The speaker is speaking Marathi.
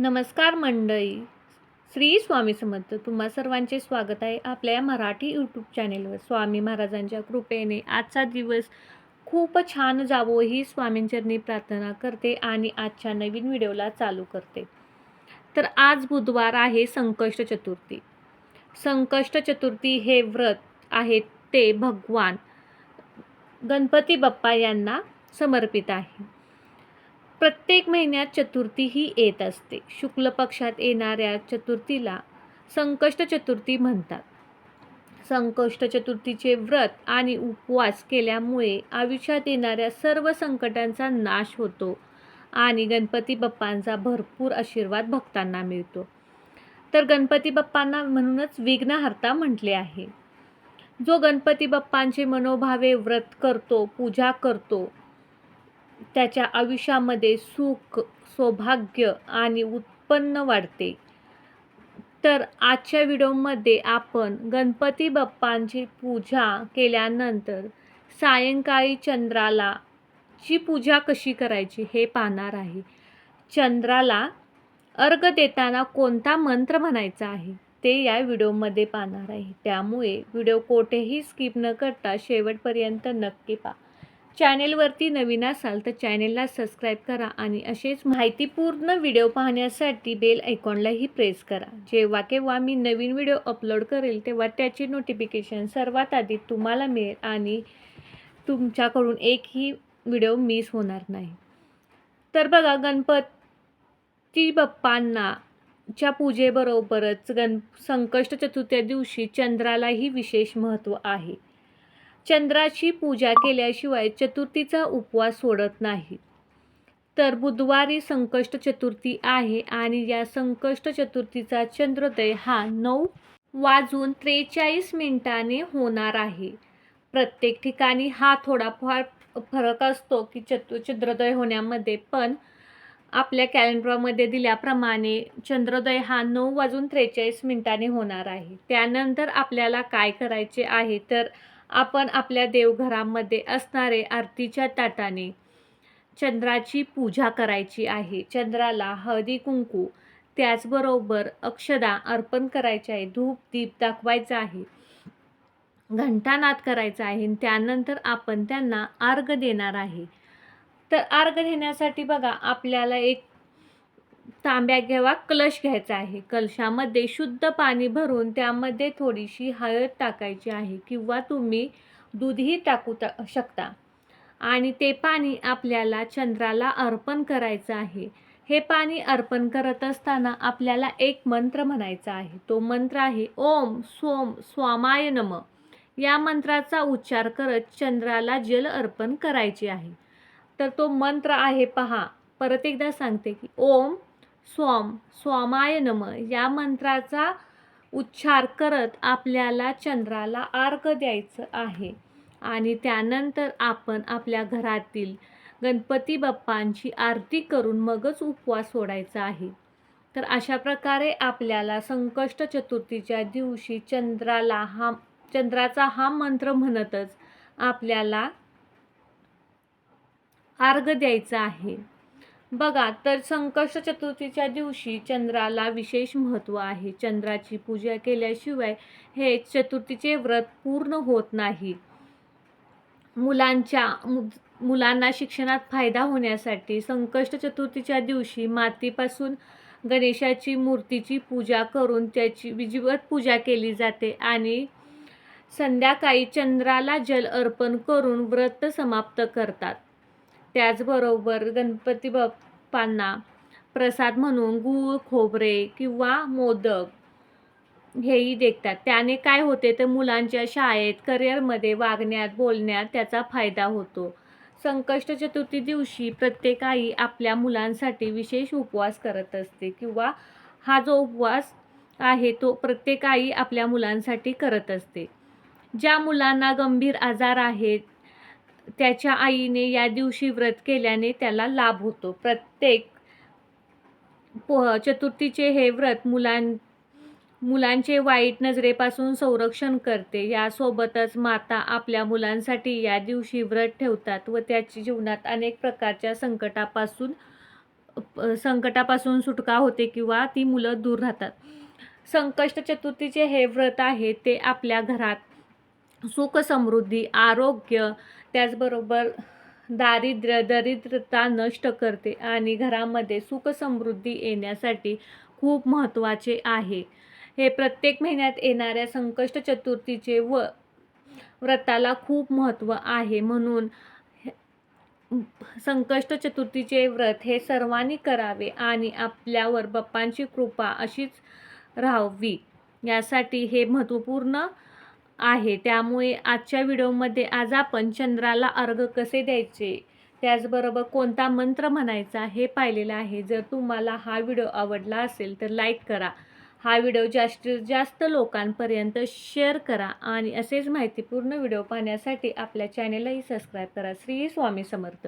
नमस्कार मंडळी. श्री स्वामी समर्थ. तुम्हा सर्वांचे स्वागत आहे आपल्या या मराठी यूट्यूब चॅनेलवर स्वामी महाराजांच्या कृपेने आजचा दिवस खूप छान जावो ही स्वामींचरणी प्रार्थना करते आणि आजच्या नवीन व्हिडिओला चालू करते. तर आज बुधवार आहे संकष्ट चतुर्थी. संकष्ट चतुर्थी हे व्रत आहे ते भगवान गणपती बाप्पा यांना समर्पित आहे. प्रत्येक महिन्यात चतुर्थी ही येत असते. शुक्ल पक्षात येणाऱ्या चतुर्थीला संकष्ट चतुर्थी म्हणतात. संकष्ट चतुर्थीचे व्रत आणि उपवास केल्यामुळे आयुष्यात येणाऱ्या सर्व संकटांचा नाश होतो आणि गणपती बाप्पांचा भरपूर आशीर्वाद भक्तांना मिळतो. तर गणपती बाप्पांना म्हणूनच विघ्नहर्ता म्हटले आहे. जो गणपती बाप्पांचे मनोभावे व्रत करतो पूजा करतो त्याच्या आयुष्यामध्ये सुख सौभाग्य आणि उत्पन्न वाढते. तर आजच्या व्हिडिओमध्ये आपण गणपती बाप्पांची पूजा केल्यानंतर सायंकाळी चंद्राला ची पूजा कशी करायची हे पाहणार आहे. चंद्राला अर्घ देताना कोणता मंत्र म्हणायचा आहे ते या व्हिडिओमध्ये पाहणार आहे. त्यामुळे व्हिडिओ कोठेही स्किप न करता शेवटपर्यंत नक्की पहा. चॅनेलवरती नवीन असाल तर चॅनेलला सबस्क्राईब करा आणि असेच माहितीपूर्ण व्हिडिओ पाहण्यासाठी बेल ऐकॉनलाही प्रेस करा. जेव्हा केव्हा मी नवीन व्हिडिओ अपलोड करेल तेव्हा त्याची नोटिफिकेशन सर्वात आधी तुम्हाला मिळेल आणि तुमच्याकडून एकही व्हिडिओ मिस होणार नाही. तर बघा गणपती बाप्पांना च्या पूजेबरोबरच गण संकष्ट चतुर्थ्या दिवशी चंद्रालाही विशेष महत्त्व आहे. चंद्राची पूजा केल्याशिवाय चतुर्थीचा उपवास सोडत नाही. तर बुधवारी संकष्ट चतुर्थी आहे आणि या संकष्ट चतुर्थीचा चंद्रोदय हा नऊ वाजून त्रेचाळीस मिनिटाने होणार आहे. प्रत्येक ठिकाणी हा थोडाफार फरक असतो की चतु चंद्रोदय होण्यामध्ये पण आपल्या कॅलेंडरमध्ये दिल्याप्रमाणे चंद्रोदय हा नऊ वाजून त्रेचाळीस मिनिटाने होणार आहे. त्यानंतर आपल्याला काय करायचे आहे? तर आपण आपल्या देवघरामध्ये असणारे आरतीच्या ताटाने चंद्राची पूजा करायची आहे. चंद्राला हळदी कुंकू त्याचबरोबर अक्षदा अर्पण करायचे आहे. धूप दीप दाखवायचा आहे. घंटानाद करायचा आहे. आणि त्यानंतर आपण त्यांना अर्घ देणार आहे. तर अर्घ देण्यासाठी बघा आपल्याला एक तांब्या किंवा कलश घ्यायचा आहे. कलशामध्ये शुद्ध पाणी भरून त्यामध्ये थोडीशी हळद टाकायची आहे किंवा तुम्ही दूधही टाकू टा शकता. आणि ते पाणी आपल्याला चंद्राला अर्पण करायचं आहे. हे पाणी अर्पण करत असताना आपल्याला एक मंत्र म्हणायचा आहे. तो मंत्र आहे ओम सोम स्वामाय नम. या मंत्राचा उच्चार करत चंद्राला जल अर्पण करायचे आहे. तर तो मंत्र आहे पहा. परत एकदा सांगते की ओम स्वाम स्वामाय नम या मंत्राचा उच्चार करत आपल्याला चंद्राला अर्घ द्यायचं आहे. आणि त्यानंतर आपण आपल्या घरातील गणपती बाप्पांची आरती करून मगच उपवास सोडायचा आहे. तर अशा प्रकारे आपल्याला संकष्ट चतुर्थीच्या दिवशी चंद्राला हा चंद्राचा हा मंत्र म्हणतच आपल्याला अर्घ द्यायचा आहे. बघा तर संकष्ट चतुर्थीच्या दिवशी चंद्राला विशेष महत्त्व आहे. चंद्राची पूजा केल्याशिवाय हे चतुर्थीचे व्रत पूर्ण होत नाही. मुलांच्या मुलांना शिक्षणात फायदा होण्यासाठी संकष्ट चतुर्थीच्या दिवशी मातीपासून गणेशाची मूर्तीची पूजा करून त्याची विधिवत पूजा केली जाते आणि संध्याकाळी चंद्राला जल अर्पण करून व्रत समाप्त करतात. त्याचबरोबर गणपती बाप्पांना प्रसाद म्हणून गूळ खोबरे किंवा मोदक हेही देखतात त्याने काय होते तर मुलांच्या शाळेत करिअरमध्ये वागण्यात बोलण्यात त्याचा फायदा होतो. संकष्ट चतुर्थी दिवशी प्रत्येक आई आपल्या मुलांसाठी विशेष उपवास करत असते किंवा हा जो उपवास आहे तो प्रत्येक आई आपल्या मुलांसाठी करत असते. ज्या मुलांना गंभीर आजार आहेत त्याच्या आईने या दिवशी व्रत केल्याने त्याला लाभ होतो. प्रत्येक पो चतुर्थीचे हे व्रत मुलां मुलांचे वाईट नजरेपासून संरक्षण करते. यासोबतच माता आपल्या मुलांसाठी या दिवशी व्रत ठेवतात व त्याच्या जीवनात अनेक प्रकारच्या संकटापासून संकटापासून सुटका होते किंवा ती मुलं दूर राहतात. संकष्ट चतुर्थीचे हे व्रत आहे ते आपल्या घरात सुख समृद्धी आरोग्य त्याचबरोबर दारिद्र्य दरिद्रता नष्ट करते आणि घरामध्ये सुख समृद्धी येण्यासाठी खूप महत्त्वाचे आहे. हे प्रत्येक महिन्यात येणाऱ्या संकष्ट चतुर्थीचे व व्रताला खूप महत्त्व आहे. म्हणून संकष्ट चतुर्थीचे व्रत हे सर्वांनी करावे आणि आपल्यावर बाप्पांची कृपा अशीच राहावी. यासाठी हे महत्त्वपूर्ण आहे. त्यामुळे आजच्या व्हिडिओमध्ये आज आपण चंद्राला अर्घ कसे द्यायचे त्याचबरोबर कोणता मंत्र म्हणायचा हे पाहिलेलं आहे. जर तुम्हाला हा व्हिडिओ आवडला असेल तर लाईक करा. हा व्हिडिओ जास्तीत जास्त लोकांपर्यंत शेअर करा आणि असेच माहितीपूर्ण व्हिडिओ पाहण्यासाठी आपल्या चॅनेलही सबस्क्राईब करा. श्री स्वामी समर्थ.